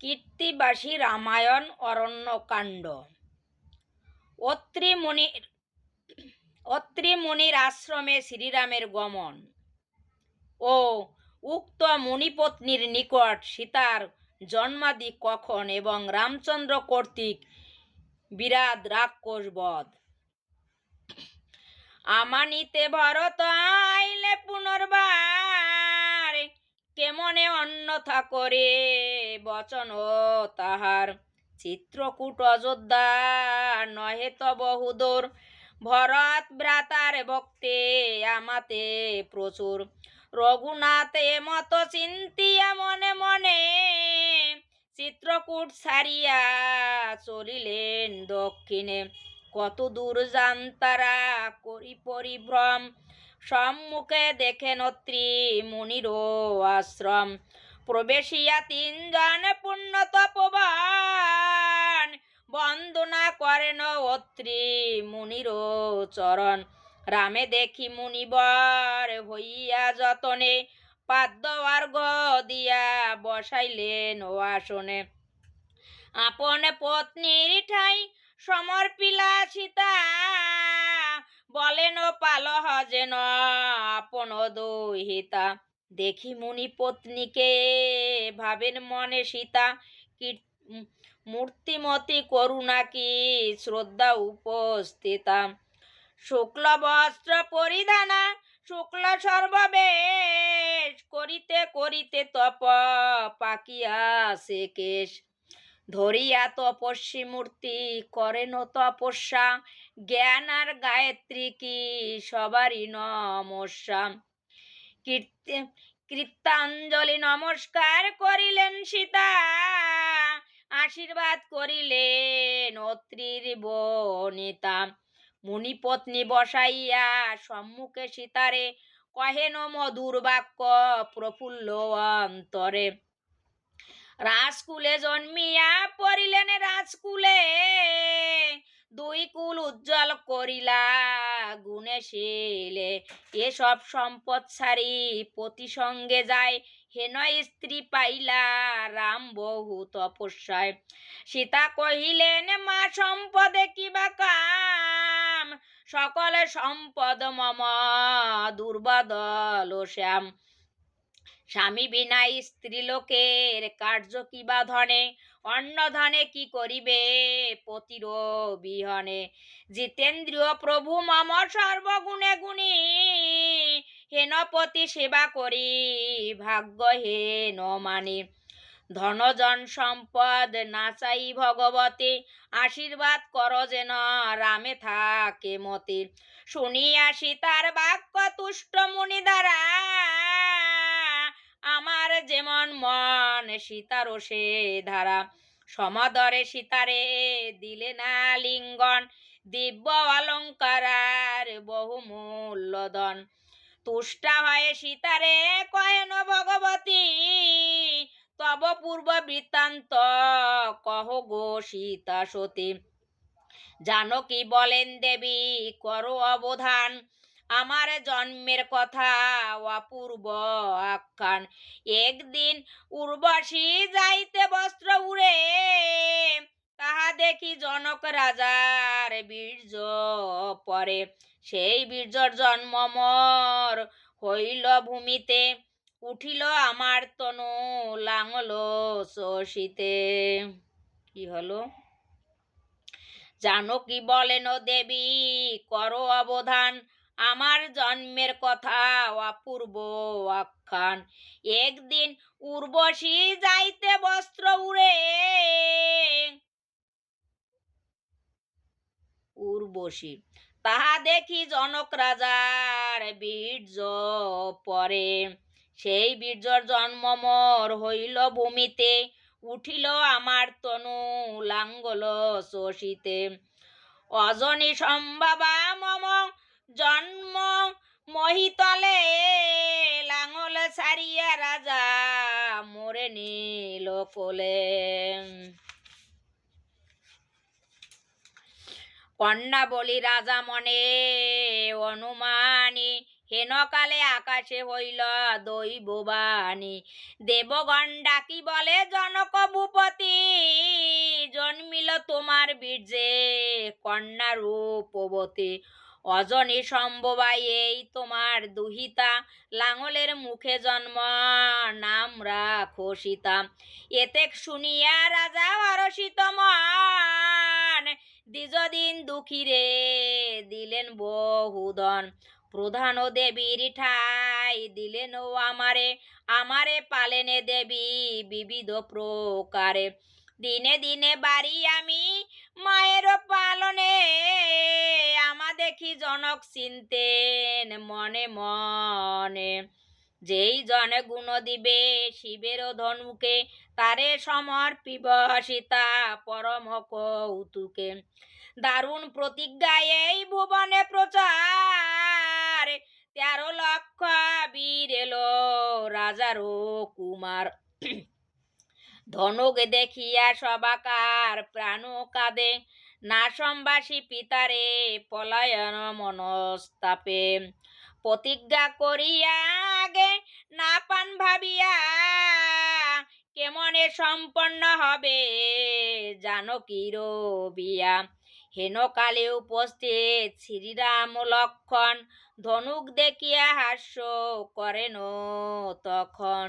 কীর্তিবাসী রামায়ণ অরণ্যকাণ্ড। অত্রি মুনির অত্রি মুনির আশ্রমে শ্রীরামের গমন ও উক্ত মুনিপত্নীর নিকট সীতার জন্মাদি কখন এবং রামচন্দ্র কর্তৃক বিরাট রাক্ষস বধ। আমানিতে ভরত আইলে পুনর্বার কেমনে অন্যথা করে বচন তাহার? চিত্রকূট অযোধ্যা নহে তো বহুদূর ভরত ভ্রাতার ভক্তে আমাতে প্রচুর। রঘুনাথে মত চিন্তিয়া মনে মনে চিত্রকূট ছাড়িয়া চলিলেন দক্ষিণে। কত দূর যান তারা করি পরিভ্রম। সম্মুখে দেখেন অত্রি মুনির আশ্রম। প্রবেশিয়া তিনজন পুণ্য তপবান বন্দনা করেন অত্রী মুনির চরণ। রামে দেখি মুনিবর হইয়া যতনে পাদ্য দিয়া বসাইলেন ও আসনে। আপন পত্নীর ঠাই সমর্পিলা সীতা বলেন পালহ যেন আপন দহিতা। দেখি মুনি পত্নীকে ভাবেন মনে সীতা। মূর্তিমতি করুণা কি শ্রদ্ধা উপস্থিতা। শুক্ল বস্ত্র পরিধানা, শুক্ল সর্ববেশ। করিতে করিতে তপ পাকিয়া সে কেশ। ধরিয়া তপস্বী মূর্তি করেন তপস্যা। জ্ঞান আর গায়ত্রী কি সবারই নমস্যা কীর্তি কীর্তাঞ্জলি নমস্কার করিলেন সীতা। আশীর্বাদ করিলেন অত্রির বনিতা। মুনিপত্নী বসাইয়া সম্মুখে সীতারে কহেন মধুর বাক্য প্রফুল্ল অন্তরে। রাজকুলে জন্মিয়া পড়িলেন রাজকুলে। দুই কুল উজ্জ্বল করিলা, গুণে শিলে। এসব সম্পদ ছাড়ি পতি সঙ্গে যায় হেন স্ত্রী পাইলা, রাম বহু তপস্যায়। সীতা কহিলেন, মা, সম্পদে কিবা কাম? সকলে সম্পদ মম, দুর্বাদল শ্যাম। স্বামী বিনা স্ত্রী লোকের কার্য কিবা ধনে? অন্য ধনে কি করিবে পতির বিহনে জিতেন্দ্রীয় প্রভু মম সর্বগুণে গুণী হেনপতি সেবা করি, ভাগ্য হে হেন মানি। ধনজন সম্পদ নাচাই ভগবতী, আশীর্বাদ কর যেন রামে থাকে মতি। শুনিয়া সীতার বাক্য তুষ্ট মুনি দ্বারা আমার যেমন মন সীতারও সে ধারা, সমাদরে সীতারে দিলে না লিঙ্গন, দিব্য অলঙ্কার বহু মূল্যদন তুষ্টা হয়ে সীতারে কয়েন ভগবতী, তব পূর্ব বৃত্তান্ত কহ গো সীতা সতী। জানকী বলেন দেবী, করো অবধান। আমার জন্মের কথা অপূর্ব আখ্যান। একদিন উর্বশী যাইতে বস্ত্র উড়ে, তাহা দেখি জনক রাজার বীর্য পরে সেই বীর্যর জন্ম মর হইল ভূমিতে, উঠিল আমার তনু লাঙল শশীতে। কি হলো? জানকী বলেন ও দেবী, করো অবধান। আমার জন্মের কথা অপূর্ব আখ্যান। একদিন উর্বশী যাইতে বস্ত্র উড়ে, উর্বশী, তাহা দেখি জনক রাজার বীর্য পরে। সেই বীর্যর জন্ম মোর হইল ভূমিতে, উঠিল আমার তনু লাঙ্গল শশীতে। অজনী সম্ভাবা মম জন্ম মহিতলে লাঙল সারিয়া রাজা মোরে নীল কোলে। কন্যা বলি, রাজা মনে অনুমানী, হেনকালে আকাশে হইল দৈববাণী। দেবগণ ডাকি বলে, জনক ভূপতি? জন্মিল তোমার বীর্যে কন্যা রূপবতী। অজনী সম্ভবাই এই তোমার দুহিতা, লাঙলের মুখে জন্ম, নাম রাখো এতে শুনিয়া রাজা অরসিত মন, দ্বিজদিন দুঃখীরে দিলেন বহুদন। প্রধান দেবীর ঠাই দিলেন ও আমারে আমারে পালেনে দেবী বিবিধ প্রকারে। দিনে দিনে বাড়ি আমি মায়ের পালনে। আমা দেখি জনক চিনতেন মনে মনে। যেই জনে গুণ দিবে শিবের ধনুকে তারে সমর্পিব সীতা পরম কৌতুকে। দারুণ প্রতিজ্ঞা এই ভুবনে প্রচার, তেরো লক্ষ বীর এলো রাজার কুমার ধনুক দেখিয়া সবাকার প্রাণ কাঁদে। না সম্বাসী পিতারে পলায়ন মনস্তাপে। প্রতিজ্ঞা করিয়া আগে না পান ভাবিয়া কেমনে সম্পন্ন হবে জানকীর বিয়া হেনকালে উপস্থিত শ্রীরাম লক্ষণ, ধনুক দেখিয়া হাস্য করেন তখন।